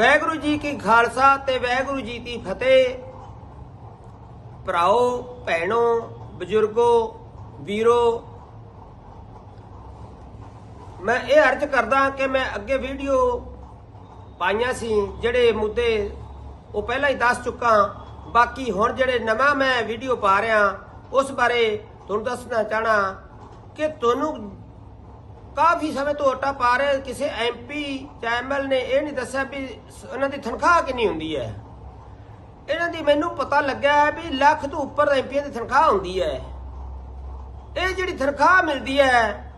ਵਾਹਿਗੁਰੂ ਜੀ ਕੀ ਖਾਲਸਾ ਤੇ ਵਾਹਿਗੁਰੂ ਜੀ ਕੀ ਫਤਿਹ। ਭਰਾਓ, ਭੈਣੋ, ਬਜ਼ੁਰਗੋ, ਵੀਰੋ, ਮੈਂ ਇਹ ਅਰਜ਼ ਕਰਦਾ ਕਿ ਮੈਂ ਅੱਗੇ ਵੀਡੀਓ ਪਾਈਆਂ ਸੀ, ਜਿਹੜੇ ਮੁੱਦੇ ਉਹ ਪਹਿਲਾਂ ਹੀ ਦੱਸ ਚੁੱਕਾ। ਬਾਕੀ ਹੁਣ ਜਿਹੜੇ ਨਵਾਂ ਮੈਂ ਵੀਡੀਓ ਪਾ ਰਿਹਾ, ਉਸ ਬਾਰੇ ਤੁਹਾਨੂੰ ਦੱਸਣਾ ਚਾਹਣਾ ਕਿ ਤੁਹਾਨੂੰ ਕਾਫੀ ਸਮੇਂ ਤੋਂ ਆਟਾ ਪਾ ਰਹੇ, ਕਿਸੇ ਐਮਪੀ ਜਾਂ ਐਮਐਲ ਨੇ ਇਹ ਨਹੀਂ ਦੱਸਿਆ ਵੀ ਸ- ਉਹਨਾਂ ਦੀ ਤਨਖਾਹ ਕਿੰਨੀ ਹੁੰਦੀ ਹੈ। ਇਹਨਾਂ ਦੀ ਮੈਨੂੰ ਪਤਾ ਲੱਗਿਆ ਵੀ ਲੱਖ ਤੋਂ ਉੱਪਰ ਐਮਪੀਆਂ ਦੀ ਤਨਖਾਹ ਹੁੰਦੀ ਹੈ। ਇਹ ਜਿਹੜੀ ਤਨਖਾਹ ਮਿਲਦੀ ਹੈ,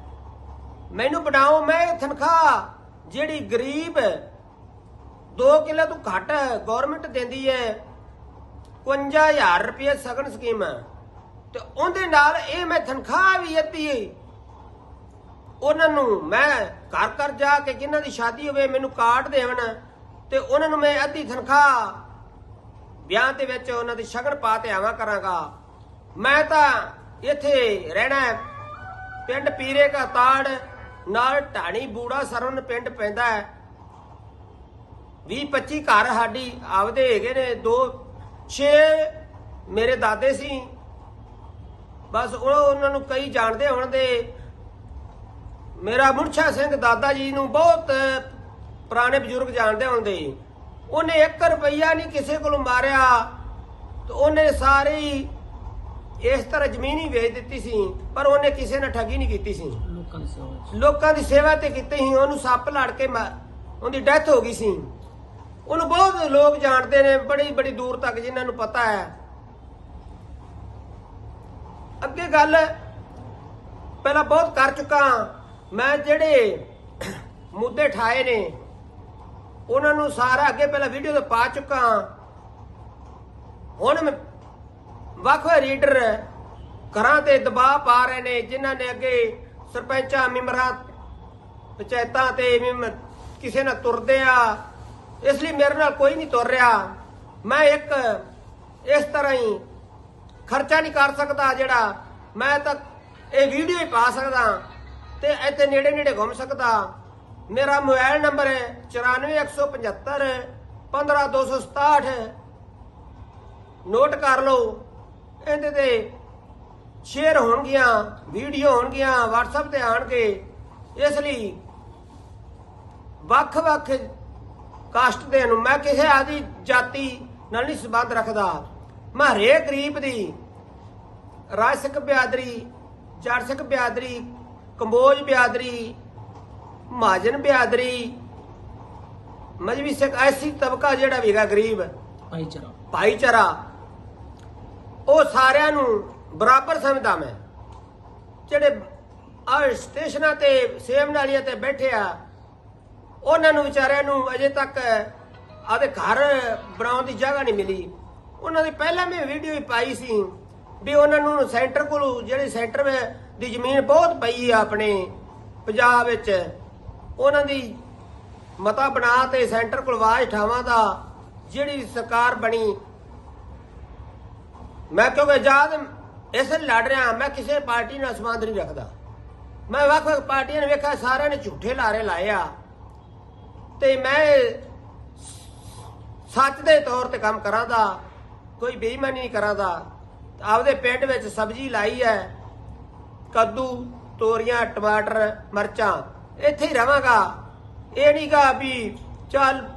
ਮੈਨੂੰ ਬਣਾਓ, ਮੈਂ ਇਹ ਤਨਖਾਹ ਜਿਹੜੀ ਗਰੀਬ 2 ਕਿੱਲੇ ਤੋਂ ਘੱਟ ਗਵਰਨਮੈਂਟ ਦਿੰਦੀ ਹੈ 51000 ਰੁਪਏ ਸਗਨ ਸਕੀਮ ਹੈ। ਤੇ ਉਹਦੇ ਨਾਲ ਇਹ ਮੈਂ ਤਨਖਾਹ ਵੀ ਅੱਧੀ ਉਹਨਾਂ ਨੂੰ ਮੈਂ ਘਰ ਘਰ ਜਾ ਕੇ ਕਿਹਨਾਂ ਦੀ ਸ਼ਾਦੀ ਹੋਵੇ ਮੈਨੂੰ ਕਾਰਡ ਦੇਵਣ ਤੇ ਉਹਨਾਂ ਨੂੰ ਮੈਂ ਅੱਧੀ ਤਨਖਾਹ ਵਿਆਹ ਦੇ ਵਿੱਚ ਉਹਨਾਂ ਦੀ ਸ਼ਗਨ ਪਾ ਤੇ ਆਵਾਂ ਕਰਾਂਗਾ। ਮੈਂ ਤਾਂ ਇੱਥੇ ਰਹਿਣਾ ਪਿੰਡ ਪੀਰੇ ਕਾ ਤਾੜ, ਨਾਲ ਢਾਣੀ ਬੂੜਾ ਸਰਨ ਪਿੰਡ ਪੈਂਦਾ ਹੈ। 20 25 ਘਰ ਸਾਡੀ ਆਪਦੇ ਹੈਗੇ ਨੇ, ਦੋ 6 ਮੇਰੇ ਦਾਦੇ ਸੀ। ਬਸ ਉਹ ਉਹਨਾਂ ਨੂੰ ਕਈ ਜਾਣਦੇ ਹੋਣ ਦੇ ਮੇਰਾ ਮੁਰਛਾ ਸਿੰਘ ਦਾਦਾ ਜੀ ਨੂੰ ਬਹੁਤ ਪੁਰਾਣੇ ਬਜ਼ੁਰਗ ਜਾਣਦੇ ਹੁੰਦੇ ਉਹਨੇ 1 ਰੁਪਈਆ ਨਹੀਂ ਕਿਸੇ ਕੋਲੋਂ ਮਾਰਿਆ। ਤੇ ਉਹਨੇ ਸਾਰੀ ਇਸ ਤਰ੍ਹਾਂ ਜ਼ਮੀਨ ਹੀ ਵੇਚ ਦਿੱਤੀ ਸੀ ਪਰ ਉਹਨੇ ਕਿਸੇ ਨਾਲ ਠੱਗੀ ਨਹੀਂ ਕੀਤੀ ਸੀ। ਲੋਕਾਂ ਦੀ ਸੇਵਾ ਲੋਕਾਂ ਦੀ ਸੇਵਾ ਤੇ ਕੀਤੀ ਸੀ ਉਹਨੂੰ ਸੱਪ ਲੜ ਕੇ ਉਹਦੀ ਡੈਥ ਹੋ ਗਈ ਸੀ। ਉਹਨੂੰ ਬਹੁਤ ਲੋਕ ਜਾਣਦੇ ਨੇ ਬੜੀ ਬੜੀ ਦੂਰ ਤੱਕ ਜਿਨ੍ਹਾਂ ਨੂੰ ਪਤਾ ਹੈ। ਅੱਗੇ ਗੱਲ ਪਹਿਲਾਂ ਬਹੁਤ ਕਰ ਚੁੱਕਾ ਮੈਂ ਜਿਹੜੇ ਮੁੱਦੇ ਠਾਏ ਨੇ, ਉਹਨਾਂ ਨੂੰ ਸਾਰਾ ਅੱਗੇ ਪਹਿਲਾਂ ਵੀਡੀਓ ਤੇ ਪਾ ਚੁੱਕਾ ਹਾਂ। ਹੁਣ ਮੈਂ ਵੱਖ ਰੀਡਰ ਘਰਾਂ ਤੇ ਦਬਾਅ ਪਾ ਰਹੇ ਨੇ, ਜਿਨ੍ਹਾਂ ਨੇ ਅੱਗੇ ਸਰਪੰਚਾਂ, ਮੈਂਬਰਾਂ, ਪੰਚਾਇਤਾਂ ਤੇ ਵੀ ਕਿਸੇ ਨਾਲ ਤੁਰਦੇ ਆ। ਇਸ ਲਈ ਮੇਰੇ ਨਾਲ ਕੋਈ ਨਹੀਂ ਤੁਰ ਰਿਹਾ। ਮੈਂ ਇੱਕ ਇਸ ਤਰ੍ਹਾਂ ਹੀ ਖਰਚਾ ਨਹੀਂ ਕਰ ਸਕਦਾ ਜਿਹੜਾ ਮੈਂ ਤਾਂ ਇਹ ਵੀਡੀਓ ਹੀ ਪਾ ਸਕਦਾ ਤੇ ਇੱਥੇ ਨੇੜੇ ਨੇੜੇ ਘੁੰਮ ਸਕਦਾ। ਮੇਰਾ ਮੋਬਾਈਲ ਨੰਬਰ ਹੈ 94175 15267 ਨੋਟ ਕਰ ਲਓ। ਇਹਦੇ ਤੇ ਸ਼ੇਅਰ ਹੋਣਗੀਆਂ ਵੀਡੀਓ ਹੋਣਗੀਆਂ, WhatsApp ਤੇ ਆਣਗੇ। ਇਸ ਲਈ ਵੱਖ-ਵੱਖ ਕਾਸਟ ਦੇ ਨੂੰ ਮੈਂ ਕਿਸੇ ਆਦੀ ਜਾਤੀ ਨਾਲ ਨਹੀਂ ਸੰਬੰਧ ਰੱਖਦਾ। ਮੈਂ ਹਰੇਕ ਗਰੀਬ ਦੀ ਰਾਜਸਿਕ ਬਿਆਦਰੀ ਜੜਸਿਕ ਬਿਆਦਰੀ ਕੰਬੋਜ ਬਿਆਦਰੀ ਮਹਾਜਨ ਬਿਆਦਰੀ ਮਜਬੀ ਸਿੱਖ ਐਸੀ ਤਬਕਾ ਜਿਹੜਾ ਵੀ ਹੈਗਾ ਗਰੀਬ ਭਾਈਚਾਰਾ। ਭਾਈਚਾਰਾ ਉਹ ਸਾਰਿਆਂ ਨੂੰ ਬਰਾਬਰ ਸਮਝਦਾ ਮੈਂ। ਜਿਹੜੇ ਆ ਸਟੇਸ਼ਨਾਂ ਤੇ ਸੇਮ ਨਾਲੀਆਂ ਤੇ ਬੈਠੇ ਆ ਉਹਨਾਂ ਨੂੰ ਵਿਚਾਰਿਆਂ ਨੂੰ ਅਜੇ ਤੱਕ ਆਦੇ ਘਰ ਬਣਾਉਣ ਦੀ ਜਗ੍ਹਾ ਨਹੀਂ ਮਿਲੀ। ਉਹਨਾਂ ਦੀ ਪਹਿਲਾਂ ਮੈਂ ਵੀਡੀਓ ਹੀ ਪਾਈ ਸੀ ਵੀ ਉਹਨਾਂ ਨੂੰ ਸੈਂਟਰ ਕੋਲ ਜਿਹੜੀ ਸੈਂਟਰ ਵਿੱਚ ਦੀ ਜ਼ਮੀਨ ਬਹੁਤ ਪਈ ਆ ਆਪਣੇ, ਪੰਜਾਬ ਵਿੱਚ। ਉਹਨਾਂ ਦੀ ਮਤਾ ਬਣਾ ਤੇ ਸੈਂਟਰ ਕੋਲ ਆਵਾਜ਼ ਠਾਵਾਂ ਦਾ ਜਿਹੜੀ ਸਰਕਾਰ ਬਣੀ। ਮੈਂ ਕਿਉਂਕਿ ਆਜ਼ਾਦ ਇਸ ਲਈ ਲੜ ਰਿਹਾ, ਮੈਂ ਕਿਸੇ ਪਾਰਟੀ ਨਾਲ ਸੰਬੰਧ ਨਹੀਂ ਰੱਖਦਾ। ਮੈਂ ਵੱਖ ਵੱਖ ਪਾਰਟੀਆਂ ਨੇ ਵੇਖਿਆ, ਸਾਰਿਆਂ ਨੇ ਝੂਠੇ ਲਾਰੇ ਲਾਏ ਆ। ਤੇ ਮੈਂ ਸੱਚ ਦੇ ਤੌਰ ਤੇ ਕੰਮ ਕਰਾਂ ਦਾ ਕੋਈ ਬੇਈਮਾਨੀ ਨਹੀਂ ਕਰਾਂ ਦਾ ਆਪਦੇ ਪਿੰਡ ਵਿੱਚ ਸਬਜ਼ੀ ਲਾਈ ਹੈ ਕੱਦੂ, ਤੋਰੀਆਂ, ਟਮਾਟਰ, ਮਰਚਾਂ, ਇੱਥੇ ਹੀ ਰਵਾਂਗਾ। ਇਹ ਨਹੀਂਗਾ ਵੀ ਚੱਲ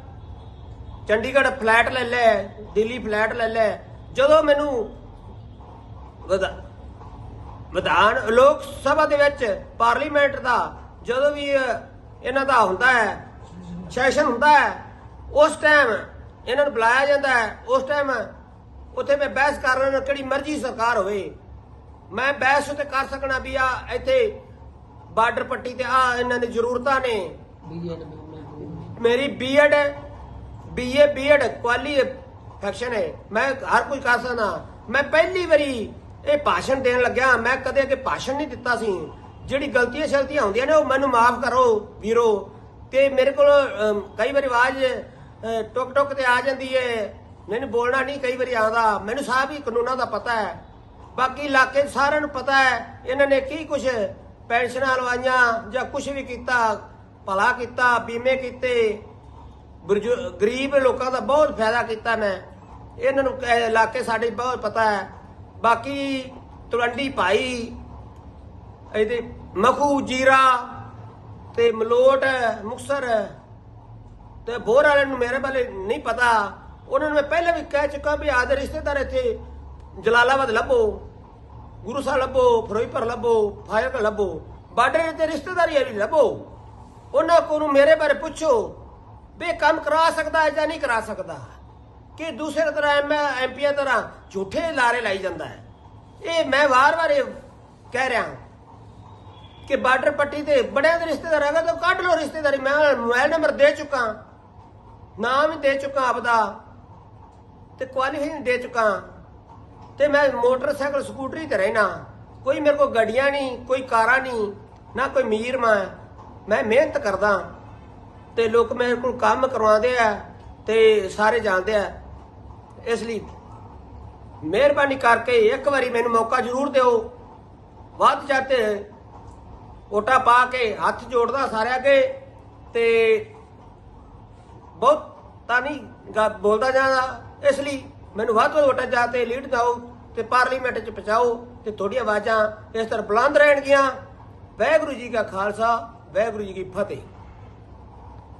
ਚੰਡੀਗੜ੍ਹ ਫਲੈਟ ਲੈ ਲੈ, ਦਿੱਲੀ ਫਲੈਟ ਲੈ ਲੈ। ਜਦੋਂ ਮੈਨੂੰ ਵਿਧਾ- ਵਿਧਾਨ ਲੋਕ ਸਭਾ ਦੇ ਵਿੱਚ ਪਾਰਲੀਮੈਂਟ ਦਾ, ਜਦੋਂ ਵੀ ਇਹਨਾਂ ਦਾ ਹੁੰਦਾ ਹੈ, ਸੈਸ਼ਨ ਹੁੰਦਾ ਹੈ, ਉਸ ਟਾਈਮ ਇਹਨਾਂ ਨੂੰ ਬੁਲਾਇਆ ਜਾਂਦਾ ਹੈ। ਉਸ ਟਾਈਮ ਉੱਥੇ ਮੈਂ ਬਹਿਸ ਕਰ ਰਿਹਾ ਕਿਹੜੀ ਮਰਜ਼ੀ ਸਰਕਾਰ ਹੋਵੇ। ਮੈਂ ਬਹਿਸ ਉੱਤੇ ਕਰ ਸਕਣਾ ਵੀ ਆ ਇੱਥੇ ਬਾਰਡਰ ਪੱਟੀ ਤੇ ਆ ਇਹਨਾਂ ਦੀ ਜ਼ਰੂਰਤਾਂ ਨੇ। ਮੇਰੀ ਬੀਐਡ ਬੀਏ ਬੀਐਡ ਕੁਆਲੀਫਿਕੇਸ਼ਨ ਹੈ। ਮੈਂ ਹਰ ਕੁਝ ਕਰ ਸਕਦਾ। ਮੈਂ ਪਹਿਲੀ ਵਾਰੀ ਇਹ ਭਾਸ਼ਣ ਦੇਣ ਲੱਗਿਆ। ਮੈਂ ਕਦੇ ਅੱਗੇ ਭਾਸ਼ਣ ਨਹੀਂ ਦਿੱਤਾ ਸੀ। ਜਿਹੜੀ ਗਲਤੀਆਂ ਸ਼ਲਤੀਆਂ ਹੁੰਦੀਆਂ ਨੇ ਉਹ ਮੈਨੂੰ ਮਾਫ ਕਰੋ ਵੀਰੋ। ਤੇ ਮੇਰੇ ਕੋਲ ਕਈ ਵਾਰੀ ਆਵਾਜ਼ ਟੁਕ ਟੁਕ ਤੇ ਆ ਜਾਂਦੀ ਹੈ। ਮੈਨੂੰ ਬੋਲਣਾ ਨਹੀਂ ਕਈ ਵਾਰੀ ਆਉਂਦਾ। ਮੈਨੂੰ ਸਾਹਿਬ ਹੀ ਕਾਨੂੰਨਾਂ ਦਾ ਪਤਾ ਹੈ। ਬਾਕੀ ਇਲਾਕੇ 'ਚ ਸਾਰਿਆਂ ਨੂੰ ਪਤਾ ਹੈ, ਇਹਨਾਂ ਨੇ ਕੀ ਕੁਝ ਪੈਨਸ਼ਨਾਂ ਲਵਾਈਆਂ ਜਾਂ ਕੁਝ ਵੀ ਕੀਤਾ, ਭਲਾ ਕੀਤਾ, ਬੀਮੇ ਕੀਤੇ। ਬਰਜੁ- ਗਰੀਬ ਲੋਕਾਂ ਦਾ ਬਹੁਤ ਫਾਇਦਾ ਕੀਤਾ ਮੈਂ। ਇਹਨਾਂ ਨੂੰ ਇਲਾਕੇ ਸਾਡੇ ਬਹੁਤ ਪਤਾ ਹੈ। ਬਾਕੀ ਤਲਵੰਡੀ ਭਾਈ, ਇਹਦੇ ਮਖੂ, ਜੀਰਾ ਤੇ ਮਲੋਟ, ਮੁਕਸਰ ਤੇ ਬੋਰ ਵਾਲਿਆਂ ਨੂੰ ਮੇਰੇ ਬਾਰੇ ਨਹੀਂ ਪਤਾ। ਉਹਨਾਂ ਨੂੰ ਮੈਂ ਪਹਿਲਾਂ ਵੀ ਕਹਿ ਚੁੱਕਾ ਵੀ ਆਦੇ ਰਿਸ਼ਤੇਦਾਰ ਇੱਥੇ ਜਲਾਲਾਬਾਦ ਲੱਭੋ, ਗੁਰੂ ਸਾਹਿਬ ਲੱਭੋ, ਫਿਰੋਜ਼ਪੁਰ ਲੱਭੋ, ਫਾਜ਼ਿਲਕਾ ਲੱਭੋ, ਬਾਰਡਰ ਤੇ ਰਿਸ਼ਤੇਦਾਰੀ ਵਾਲੀ ਲੱਭੋ। ਉਹਨਾਂ ਕੋਲ ਮੇਰੇ ਬਾਰੇ ਪੁੱਛੋ ਵੀ ਇਹ ਕੰਮ ਕਰਾ ਸਕਦਾ ਹੈ ਜਾਂ ਨਹੀਂ ਕਰਾ ਸਕਦਾ। ਕਿ ਦੂਸਰੇ ਤਰ੍ਹਾਂ ਐਮ ਐਮਪੀਆਂ ਤਰ੍ਹਾਂ ਝੂਠੇ ਲਾਰੇ ਲਾਈ ਜਾਂਦਾ ਹੈ। ਇਹ ਮੈਂ ਵਾਰ-ਵਾਰ ਇਹ ਕਹਿ ਰਿਹਾ ਕਿ ਬਾਰਡਰ ਪੱਟੀ ਤੇ ਬੜਿਆਂ ਦੇ ਰਿਸ਼ਤੇਦਾਰ ਹੈਗਾ ਤਾਂ ਕੱਢ ਲਓ ਰਿਸ਼ਤੇਦਾਰੀ। ਮੈਂ ਮੋਬਾਈਲ ਨੰਬਰ ਦੇ ਚੁੱਕਾ ਨਾਮ ਵੀ ਦੇ ਚੁੱਕਾ ਆਪਦਾ ਤੇ ਕੁਆਲੀਫਿਕੇਸ਼ਨ ਦੇ ਚੁੱਕਾ ਤੇ ਮੈਂ ਮੋਟਰਸਾਈਕਲ, ਸਕੂਟਰੀ ਤੇ ਰਹਿਣਾ। ਕੋਈ ਮੇਰੇ ਕੋਲ ਗੱਡੀਆਂ ਨਹੀਂ, ਕੋਈ ਕਾਰਾਂ ਨਹੀਂ, ਨਾ ਕੋਈ ਮੀਰ ਮੈਂ। ਮੈਂ ਮਿਹਨਤ ਕਰਦਾ। ਤੇ ਲੋਕ ਮੇਰੇ ਕੋਲ ਕੰਮ ਕਰਵਾਉਂਦੇ ਆ ਤੇ ਸਾਰੇ ਜਾਣਦੇ ਆ। ਇਸ ਲਈ ਮਿਹਰਬਾਨੀ ਕਰਕੇ ਇੱਕ ਵਾਰੀ ਮੈਨੂੰ ਮੌਕਾ ਜ਼ਰੂਰ ਦਿਓ। ਵੱਧ ਜਾਤੇ ਓਟਾ ਪਾ ਕੇ, ਹੱਥ ਜੋੜਦਾ ਸਾਰਿਆਂ ਅੱਗੇ ਤੇ ਬਹੁਤ ਤਾਂ ਨਹੀਂ ਗਾ- ਬੋਲਦਾ ਜਾਂਦਾ। ਇਸ ਲਈ ਮੈਨੂੰ ਵੱਧ ਤੋਂ ਵੱਧ ਵੋਟਾਂ ਜਾ ਤੇ ਲੀਡ ਦਿਓ ਤੇ ਪਾਰਲੀਮੈਂਟ 'ਚ ਪਹੁੰਚਾਓ ਤੇ ਤੁਹਾਡੀਆਂ ਆਵਾਜ਼ਾਂ ਇਸ ਤਰ੍ਹਾਂ ਬੁਲੰਦ ਰਹਿਣਗੀਆਂ। ਵਾਹਿਗੁਰੂ ਜੀ ਕਾ ਖਾਲਸਾ, ਵਾਹਿਗੁਰੂ ਜੀ ਕੀ ਫਤਿਹ।